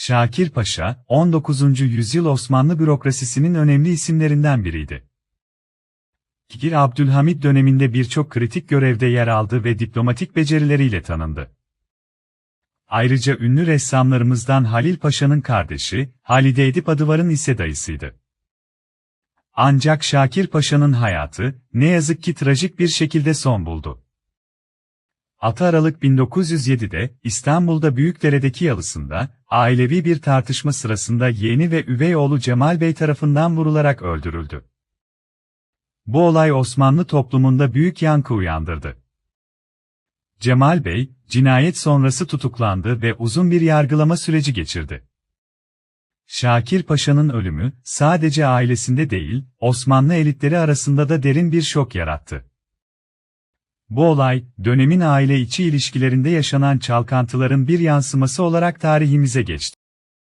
Şakir Paşa, 19. yüzyıl Osmanlı bürokrasisinin önemli isimlerinden biriydi. Kikir Abdülhamit döneminde birçok kritik görevde yer aldı ve diplomatik becerileriyle tanındı. Ayrıca ünlü ressamlarımızdan Halil Paşa'nın kardeşi, Halide Edip Adıvar'ın ise dayısıydı. Ancak Şakir Paşa'nın hayatı, ne yazık ki trajik bir şekilde son buldu. 6 Aralık 1907'de İstanbul'da Büyükdere'deki yalısında, ailevi bir tartışma sırasında yeğeni ve üvey oğlu Cemal Bey tarafından vurularak öldürüldü. Bu olay Osmanlı toplumunda büyük yankı uyandırdı. Cemal Bey, cinayet sonrası tutuklandı ve uzun bir yargılama süreci geçirdi. Şakir Paşa'nın ölümü, sadece ailesinde değil, Osmanlı elitleri arasında da derin bir şok yarattı. Bu olay, dönemin aile içi ilişkilerinde yaşanan çalkantıların bir yansıması olarak tarihimize geçti.